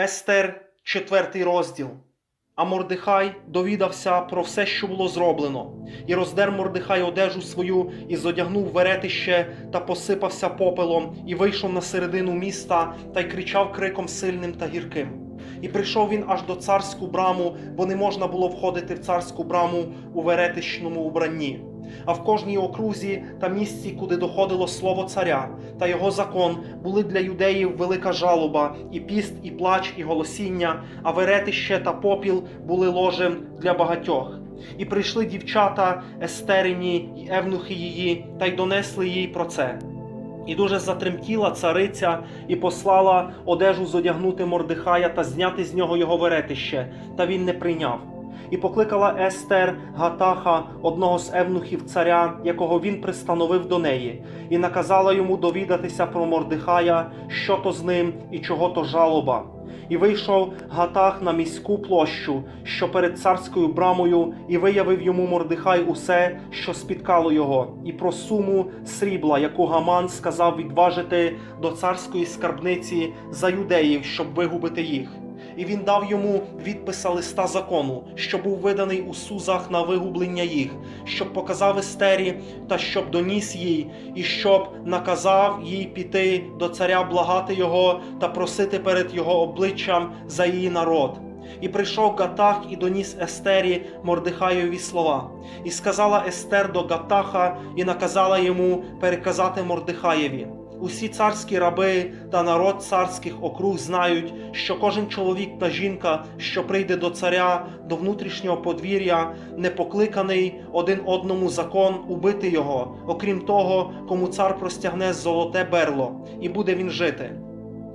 Естер, четвертий розділ. А Мордехай довідався про все, що було зроблено, і роздер Мордехай одежу свою, і зодягнув веретище та посипався попелом, і вийшов на середину міста та й кричав криком сильним та гірким. І прийшов він аж до царську браму, бо не можна було входити в царську браму у веретищному убранні. А в кожній окрузі та місці, куди доходило слово царя та його закон, були для юдеїв велика жалоба, і піст, і плач, і голосіння, а веретище та попіл були ложем для багатьох. І прийшли дівчата Естерині й евнухи її, та й донесли їй про це. І дуже затремтіла цариця і послала одежу зодягнути Мордихая та зняти з нього його веретище, та він не прийняв. І покликала Естер Гатаха, одного з евнухів царя, якого він пристановив до неї, і наказала йому довідатися про Мордихая, що то з ним і чого то жалоба. І вийшов Гатах на міську площу, що перед царською брамою, і виявив йому Мордихай усе, що спіткало його, і про суму срібла, яку Гаман сказав відважити до царської скарбниці за юдеїв, щоб вигубити їх. І він дав йому відписа листа закону, що був виданий у Сузах на вигублення їх, щоб показав Естері та щоб доніс їй, і щоб наказав їй піти до царя благати його та просити перед його обличчям за її народ. І прийшов Гатах і доніс Естері Мордихайові слова. І сказала Естер до Гатаха і наказала йому переказати Мордихаєві. Усі царські раби та народ царських округ знають, що кожен чоловік та жінка, що прийде до царя, до внутрішнього подвір'я, не покликаний один одному закон убити його, окрім того, кому цар простягне золоте берло, і буде він жити.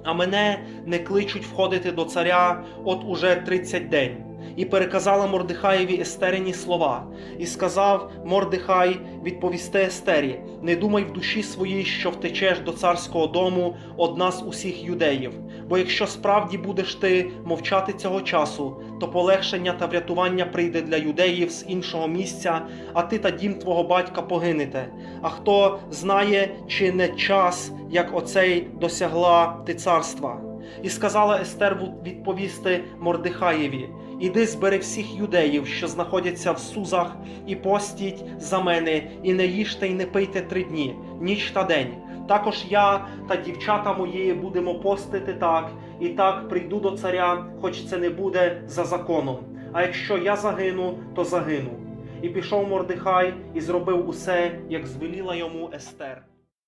А мене не кличуть входити до царя от уже тридцять день. І переказала Мордихаєві Естерині слова, і сказав Мордихай відповісти Естері: не думай в душі своїй, що втечеш до царського дому од нас усіх юдеїв. Бо якщо справді будеш ти мовчати цього часу, то полегшення та врятування прийде для юдеїв з іншого місця, а ти та дім твого батька погинете. А хто знає, чи не час, як оцей досягла ти царства? І сказала Естер відповісти Мордихаєві: Іди збери всіх юдеїв, що знаходяться в Сузах, і постіть за мене, і не їжте й не пийте три дні, ніч та день. Також я та дівчата мої будемо постити так, і так прийду до царя, хоч це не буде за законом. А якщо я загину, то загину. І пішов Мордихай і зробив усе, як звеліла йому Естер.